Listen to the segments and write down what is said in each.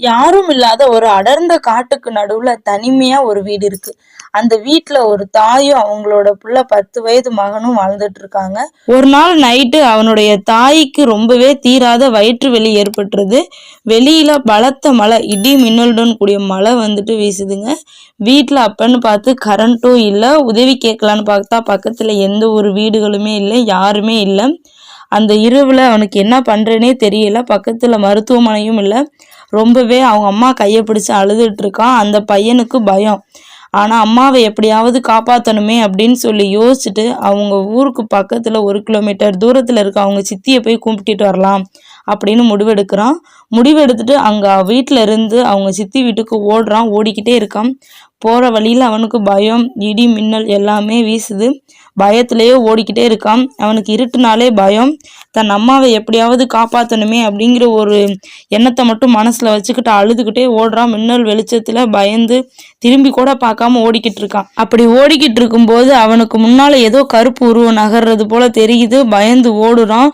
யாரும் இல்லாத ஒரு அடர்ந்த காட்டுக்கு நடுவுல தனிமையா ஒரு வீடு இருக்கு. அந்த வீட்டுல ஒரு தாயும் அவங்களோட புள்ள பத்து வயது மகனும் வாழ்ந்துட்டு இருக்காங்க. ஒரு நாள் நைட்டு அவனுடைய தாய்க்கு ரொம்பவே தீராத வயிற்று வெளி ஏற்பட்டுருது. வெளியில பலத்த மழை இடி மின்னலுடன் கூடிய மழை வந்துட்டு வீசுதுங்க. வீட்டில் அப்பன்னு பார்த்து கரண்ட்டும் இல்லை. உதவி கேட்கலான்னு பார்த்தா பக்கத்தில் எந்த ஒரு வீடுகளுமே இல்லை யாருமே இல்லை. அந்த இரவில் அவனுக்கு என்ன பண்ணுறேனே தெரியல. பக்கத்தில் மருத்துவமனையும் இல்லை. ரொம்பவே அவங்க அம்மா கையை பிடிச்சி அழுதுட்டு இருக்கான் அந்த பையனுக்கு பயம். ஆனால் அம்மாவை எப்படியாவது காப்பாற்றணுமே அப்படின்னு சொல்லி யோசிச்சுட்டு அவங்க ஊருக்கு பக்கத்தில் ஒரு கிலோமீட்டர் தூரத்தில் இருக்க அவங்க சித்தியை போய் கும்பிட்டுட்டு வரலாம். அப்படின்னு முடிவெடுக்கிறான். முடிவெடுத்துட்டு அங்கே வீட்டில் இருந்து அவங்க சித்தி வீட்டுக்கு ஓடுறான். ஓடிக்கிட்டே இருக்கான். போகிற வழியில் அவனுக்கு பயம் இடி மின்னல் எல்லாமே வீசுது. பயத்திலேயே ஓடிக்கிட்டே இருக்கான். அவனுக்கு இருட்டுனாலே பயம். தன் அம்மாவை எப்படியாவது காப்பாற்றணுமே அப்படிங்கிற ஒரு எண்ணத்தை மட்டும் மனசில் வச்சுக்கிட்டு அழுதுகிட்டே ஓடுறான். மின்னல் வெளிச்சத்தில் பயந்து திரும்பி கூட பார்க்காம ஓடிக்கிட்டு இருக்கான். அப்படி ஓடிக்கிட்டு இருக்கும்போது அவனுக்கு முன்னால் ஏதோ கருப்பு உருவம் நகர்றது போல் தெரியுது. பயந்து ஓடுறான்.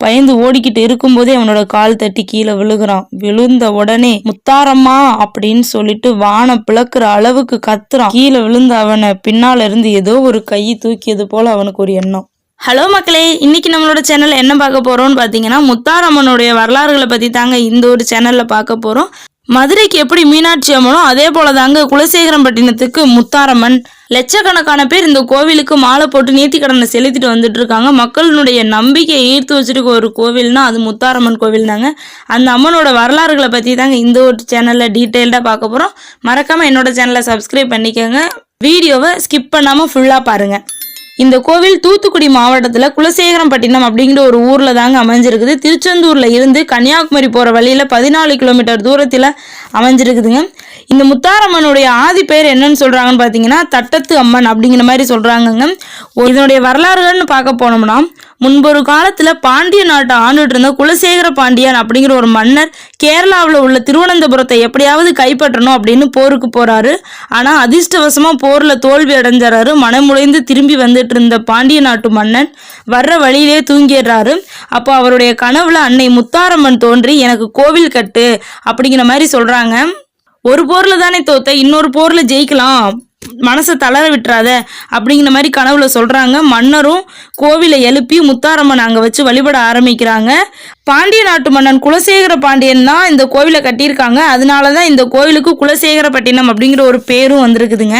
பயந்து ஓடிக்கிட்டு இருக்கும்போதே அவனோட கால் தட்டி கீழே விழுகிறான். விழுந்த உடனே முத்தாரம்மா அப்படின்னு சொல்லிட்டு வானம் பிளக்குற அளவுக்கு கத்துறான். கீழே விழுந்த அவனை பின்னால இருந்து ஏதோ ஒரு கை தூக்கியது போல அவனுக்கு ஒரு எண்ணம். ஹலோ மக்களே இன்னைக்கு நம்மளோட சேனல் என்ன பார்க்க போறோம்னு பார்த்தீங்கன்னா முத்தாரம்மனுடைய வரலாறுகளை பத்தி தாங்க இந்த ஒரு சேனல்ல பார்க்க போறோம். மதுரைக்கு எப்படி மீனாட்சி அம்மனோ அதே போல தாங்க குலசேகரம்பட்டினத்துக்கு முத்தாரம்மன். லட்சக்கணக்கான பேர் இந்த கோவிலுக்கு மாலை போட்டு நீத்தி கடனை செலுத்திட்டு வந்துட்டு இருக்காங்க மக்களினுடைய நம்பிக்கையை ஈர்த்து வச்சிருக்க ஒரு கோவில்னா அது முத்தாரம்மன் கோவில் தாங்க அந்த அம்மனோட வரலாறுகளை பற்றி தாங்க இந்த ஒரு சேனலில் டீட்டெயில்டாக பார்க்க போகிறோம் மறக்காமல் என்னோட சேனலை சப்ஸ்கிரைப் பண்ணிக்கோங்க. வீடியோவை ஸ்கிப் பண்ணாமல் ஃபுல்லாக பாருங்கள் இந்த கோவில் தூத்துக்குடி மாவட்டத்தில் குலசேகரம்பட்டினம் அப்படிங்கிற ஒரு ஊரில் தாங்க அமைஞ்சிருக்குது. திருச்செந்தூரில் இருந்து கன்னியாகுமரி போகிற வழியில் பதினாலு கிலோமீட்டர் தூரத்தில் அமைஞ்சிருக்குதுங்க. இந்த முத்தாரம்மனுடைய ஆதி பெயர் என்னன்னு சொல்கிறாங்கன்னு பார்த்தீங்கன்னா தட்டத்து அம்மன் அப்படிங்கிற மாதிரி சொல்கிறாங்கங்க இதனுடைய வரலாறுகள்னு பார்க்க போனோம்னா முன்பொரு காலத்தில் பாண்டிய நாட்டை ஆண்டுட்டு இருந்த குலசேகர பாண்டியன் அப்படிங்கிற ஒரு மன்னர் கேரளாவில் உள்ள திருவனந்தபுரத்தை எப்படியாவது கைப்பற்றணும் அப்படின்னு போருக்கு போறாரு. ஆனால் அதிர்ஷ்டவசமாக போரில் தோல்வி அடைஞ்சாரு. மனமுடைந்து திரும்பி வந்துட்டு இருந்த பாண்டிய நாட்டு மன்னன் வர்ற வழியிலே தூங்கிடுறாரு. அப்போ அவருடைய கனவுல அன்னை முத்தாரம்மன் தோன்றி எனக்கு கோவில் கட்டு அப்படிங்கிற மாதிரி சொல்றாங்க. ஒரு போர்ல தானே தோத்த இன்னொரு போர்ல ஜெயிக்கலாம். மனசை தளர விட்டுறாத அப்படிங்கிற மாதிரி கனவுல சொல்றாங்க. மன்னரும் கோவிலை எழுப்பி முத்தாரம்மன் அங்கே வச்சு வழிபட ஆரம்பிக்கிறாங்க. பாண்டிய நாட்டு மன்னன் குலசேகர பாண்டியன் தான் இந்த கோவிலை கட்டியிருக்காங்க. அதனால தான் இந்த கோவிலுக்கு குலசேகரப்பட்டினம் அப்படிங்கிற ஒரு பேரும் வந்திருக்குதுங்க.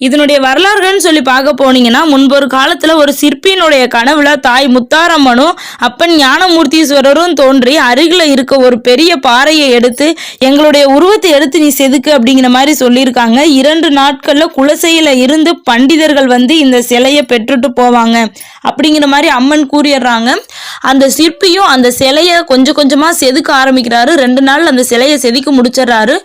இதனுடைய வரலாறுகள்னு சொல்லி பார்க்க போனீங்கன்னா முன்பொரு காலத்தில் ஒரு சிற்பியினுடைய கனவுல தாய் முத்தாரம்மனும் அப்பன் ஞானமூர்த்தீஸ்வரரும் தோன்றி அருகில் இருக்க ஒரு பெரிய பாறையை எடுத்து எங்களுடைய உருவத்தை எடுத்து நீ செதுக்கு அப்படிங்கிற மாதிரி சொல்லியிருக்காங்க. இரண்டு நாட்களில் குலசையில் இருந்து பண்டிதர்கள் வந்து இந்த சிலையை பெற்றுட்டு போவாங்க அப்படிங்கிற மாதிரி அம்மன் கூறிடுறாங்க. அந்த சிற்பியும் அந்த சிலையை கொஞ்சம் கொஞ்சமாக செதுக்க ஆரம்பிக்கிறாரு. ரெண்டு நாள் அந்த சிலையை செதுக்கி முடிச்சிடுறாரு.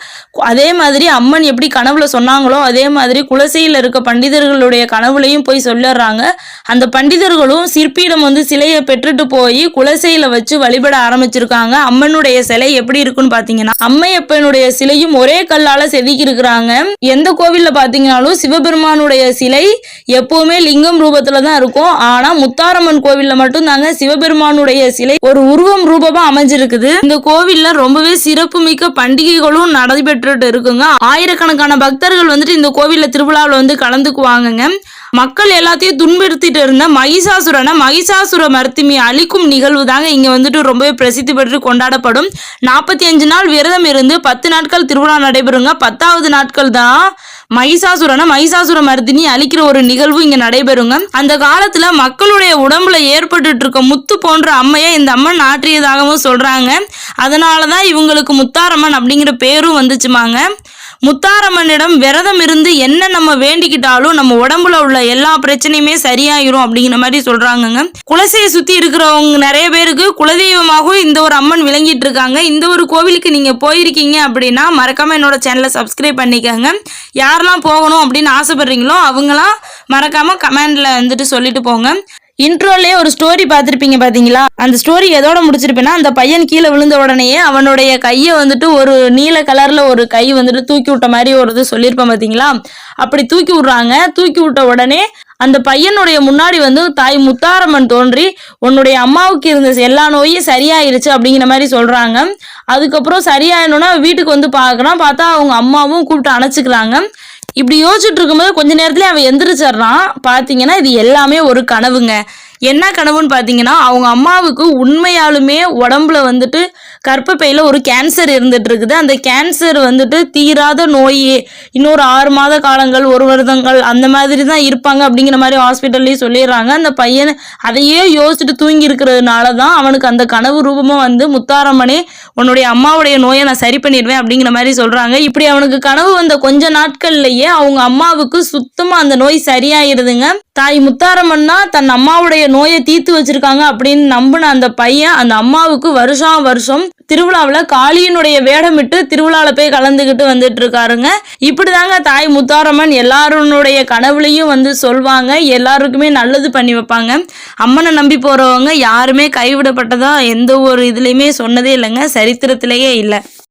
அதே மாதிரி அம்மன் எப்படி கனவுல சொன்னாங்களோ அதே மாதிரி குலசை குலசையில் இருக்க பண்டிதர்களுடைய கனவுலையும் போய் சொல்லிடுறாங்க. அந்த பண்டிதர்களும் சிற்பியிடம் வந்து சிலையை பெற்றுட்டு போய் குலசையில வச்சு வழிபட ஆரம்பிச்சிருக்காங்க. அம்மனுடைய சிலை எப்படி இருக்குன்னு பாத்தீங்கன்னா அம்மையப்பனுடைய சிலையும் ஒரே கல்லால செதுக்கி இருக்கிறாங்க எந்த கோவில்ல பாத்தீங்கன்னாலும் சிவபெருமானுடைய சிலை எப்பவுமே லிங்கம் ரூபத்துல தான் இருக்கும். ஆனா முத்தாரம்மன் கோவில்ல மட்டும் தாங்க சிவபெருமானுடைய சிலை ஒரு உருவம் ரூபமா அமைஞ்சிருக்குது. இந்த கோவில்ல ரொம்பவே சிறப்பு மிக்க பண்டிகைகளும் நடைபெற்றுட்டு இருக்குங்க. ஆயிரக்கணக்கான பக்தர்கள் வந்துட்டு இந்த கோவில்ல திருவிழாவில் வந்து கலந்துக்குவாங்கங்க. மக்கள் எல்லாத்தையும் துன்புறுத்திட்டு இருந்த மகிஷாசுரனை மகிஷாசுர மர்த்திமி அழிக்கும் நிகழ்வு தாங்க இங்க வந்துட்டு ரொம்பவே பிரசித்தி பெற்று கொண்டாடப்படும். நாற்பத்தி அஞ்சு நாள் விரதம் இருந்து பத்து நாட்கள் திருவிழா நடைபெறுங்க. பத்தாவது நாட்கள் தான் மகிஷாசுரனை மகிஷாசுர மர்தினி அழிக்கிற ஒரு நிகழ்வு இங்க நடைபெறுங்க. அந்த காலத்துல மக்களுடைய உடம்புல ஏற்பட்டு இருக்க முத்து போன்ற அம்மையை இந்த அம்மன் ஆற்றியதாகவும் சொல்றாங்க. அதனாலதான் இவங்களுக்கு முத்தாரம்மன் அப்படிங்கிற பேரும் வந்துச்சுமாங்க. முத்தாரம்மனிடம் விரதம் இருந்து என்ன நம்ம வேண்டிக்கிட்டாலும் நம்ம உடம்புல உள்ள எல்லா பிரச்சனையுமே சரியாயிரும் அப்படிங்கிற மாதிரி சொல்றாங்கங்க. குலசையை சுத்தி இருக்கிறவங்க நிறைய பேருக்கு குலதெய்வமாகவும் இந்த ஒரு அம்மன் விளங்கிட்டு இருக்காங்க. இந்த ஒரு கோவிலுக்கு நீங்க போயிருக்கீங்க அப்படின்னா மறக்காம என்னோட சேனலை சப்ஸ்கிரைப் பண்ணிக்கோங்க. யாரெல்லாம் போகணும் அப்படின்னு ஆசைப்படுறீங்களோ அவங்களாம் மறக்காம கமெண்ட்ல வந்துட்டு சொல்லிட்டு போங்க. இன்ட்ரோலயே ஒரு ஸ்டோரி பார்த்துருப்பீங்க பாத்தீங்களா அந்த ஸ்டோரி எதோட முடிச்சிருப்பேன்னா அந்த பையன் கீழே விழுந்த உடனேயே அவனுடைய கையை வந்துட்டு ஒரு நீல கலர்ல ஒரு கை வந்துட்டு தூக்கி விட்ட மாதிரி ஒரு இது சொல்லியிருப்பேன் பாத்தீங்களா அப்படி தூக்கி விடுறாங்க. தூக்கி விட்ட உடனே அந்த பையனுடைய முன்னாடி வந்து தாய் முத்தாரம்மன் தோன்றி உன்னுடைய அம்மாவுக்கு இருந்த எல்லா நோயும் சரியாயிருச்சு அப்படிங்கிற மாதிரி சொல்றாங்க. அதுக்கப்புறம் சரியாயிடணும்னா வீட்டுக்கு வந்து பார்க்குறான். பார்த்தா அவங்க அம்மாவும் கூப்பிட்டு அணைச்சிக்கிறாங்க. இப்படி யோசிச்சுட்டு இருக்கும்போது கொஞ்ச நேரத்துல அவன் எந்திரிச்சிடறான். பார்த்தீங்கன்னா இது எல்லாமே ஒரு கனவுங்க. என்ன கனவுன்னு பார்த்தீங்கன்னா அவங்க அம்மாவுக்கு உண்மையாலுமே உடம்புல வந்துட்டு கர்ப்பப்பையில் ஒரு கேன்சர் இருந்துட்டு இருக்குது அந்த கேன்சர் வந்துட்டு தீராத நோய் இன்னொரு ஆறு மாத காலங்கள் ஒரு வருடங்கள் அந்த மாதிரி தான் இருப்பாங்க அப்படிங்கிற மாதிரி ஹாஸ்பிட்டல்லையும் சொல்லிடுறாங்க. அந்த பையன் அதையே யோசிச்சுட்டு தூங்கி இருக்கிறதுனால தான் அவனுக்கு அந்த கனவு ரூபமாக வந்து முத்தாரம்மனே உன்னுடைய அம்மாவுடைய நோயை நான் சரி பண்ணிடுவேன் அப்படிங்கிற மாதிரி சொல்கிறாங்க இப்படி அவனுக்கு கனவு வந்த கொஞ்ச நாட்கள்லையே அவங்க அம்மாவுக்கு சுத்தமாக அந்த நோய் சரியாயிருதுங்க. தாய் முத்தாரம்மன் தான் தன் அம்மாவுடைய நோயை தீர்த்து வச்சிருக்காங்க அப்படின்னு நம்பின அந்த பையன் அந்த அம்மாவுக்கு வருஷம் வருஷம் திருவிழாவில் காளியினுடைய வேடமிட்டு திருவிழாவில் போய் கலந்துக்கிட்டு வந்துட்டு இருக்காருங்க இப்படிதாங்க தாய் முத்தாரம்மன் எல்லாருடைய கனவுலையும் வந்து சொல்வாங்க. எல்லாருக்குமே நல்லது பண்ணி வைப்பாங்க. அம்மனை நம்பி போறவங்க யாருமே கைவிடப்பட்டதா எந்த ஒரு இதுலையுமே சொன்னதே இல்லைங்க. சரித்திரத்திலேயே இல்லை.